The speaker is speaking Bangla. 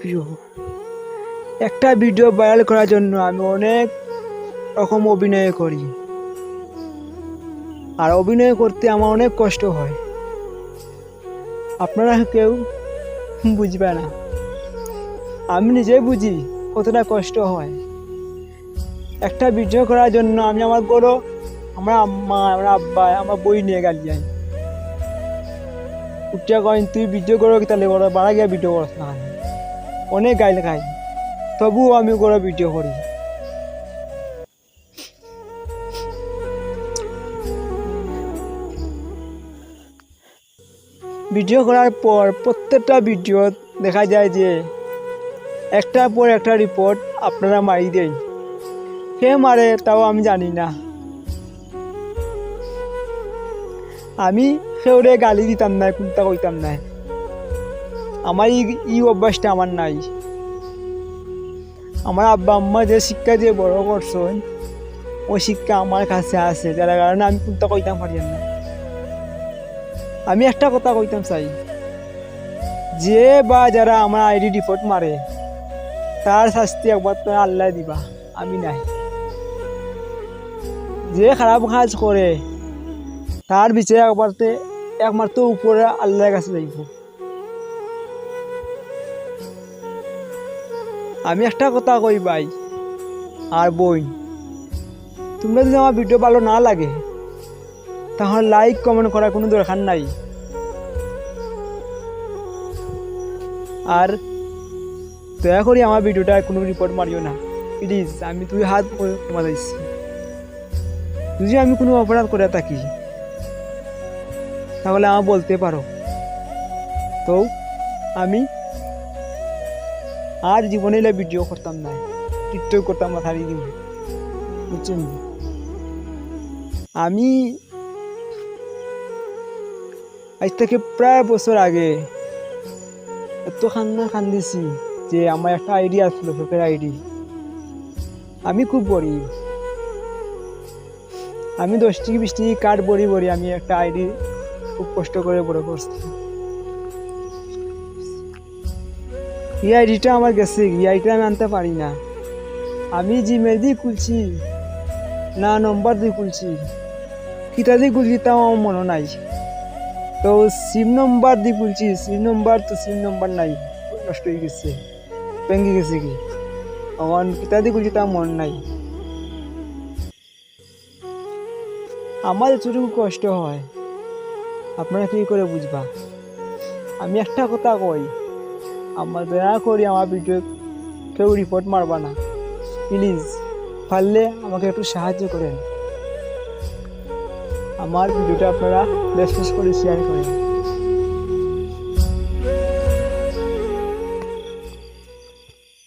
প্রিয়? একটা ভিডিও ভাইরাল করার জন্য আমি অনেক রকম অভিনয় করি। আর অভিনয় করতে আমার অনেক কষ্ট হয়। আপনারা কেউ বুঝবে না। আমি নিজেই বুঝি কতটা কষ্ট হয়। একটা ভিডিও করার জন্য আমি আমার বড়, আমার আম্মা, আমার আব্বা, আমার বই নিয়ে গেল যাই উঠিয়া কয়েন তুই ভিডিও করো তাহলে? করো বাড়া গিয়া ভিডিও করস না অনেক গাইল খাই তবুও আমি করে ভিডিও করি। ভিডিও করার পর প্রত্যেকটা ভিডিও দেখা যায় যে একটার পর একটা রিপোর্ট আপনারা মারি দেয়। কে মারে তাও আমি জানি না। আমি সেওরে গালি দিতাম না কোনটা কইতাম না। আমার ই ই অভ্যাসটা আমার নাই। আমার আব্বা আম্মা যে শিক্ষা দিয়ে বড় করছেন, ওই শিক্ষা আমার কাছে আছে, যার কারণে আমি কোনটা কইতাম পারি না। আমি একটা কথা কইতাম চাই, যে বা যারা আমার আইডি রিপোর্ট মারে, তার শাস্তি একবার তো আল্লাহ দিবা, আমি নাই। যে খারাপ কাজ করে, তার বিচারে একবারতে একমাত্র উপরে আল্লাহর কাছে যাইব। আমি একটা কথা কই ভাই, আর বই। তোমরা যদি আমার ভিডিও ভালো না লাগে, তাহলে লাইক কমেন্ট করার কোনো দরকার নাই। আর দয়া করে আমার ভিডিওটা কোনো রিপোর্ট মারিও না। প্লিজ আমি তুই হাত দিচ্ছি যদি আমি কোনো অপরাধ করে থাকি, তাহলে আমার বলতে পারো। তো, আমি আর জীবনে ভিডিও করতাম না। টিকটক করতাম না হারিয়ে দিব বুঝছেন? আমি আজ থেকে প্রায় বছর আগে এত খান্না খান্দিছি যে আমার একটা আইডি আসলো ফেকের আইডি। আমি খুব গরিব আমি দশটি বিশটি কার্ড বড়ি বড়ি আমি একটা আইডি খুব কষ্ট করে বড় করছি। এই আইডিটা আমার গেছে ইআইটা আমি আনতে পারি না। আমি জিমেল দিয়ে খুলছি, না নম্বর দিয়ে খুলছি। কিতা দিয়ে খুলছি তাও আমার মনে নাই। তো সিম নম্বর দিয়ে খুলছি সিম নম্বর তো সিম নম্বর নাই, নষ্ট হয়ে গেছে, ভেঙে গেছে কি? আমার কিতা দিয়ে খুলছি তাও মনে নাই। আমার এতটুকু কষ্ট হয়, আপনারা কী করে বুঝবা? আমি একটা কথা কই আমার দয়া করি আমার ভিডিও কেউ রিপোর্ট মারবা না। প্লিজ পারলে আমাকে একটু সাহায্য করেন। আমার ভিডিওটা আপনারা বেশ বেশ করে শেয়ার করেন।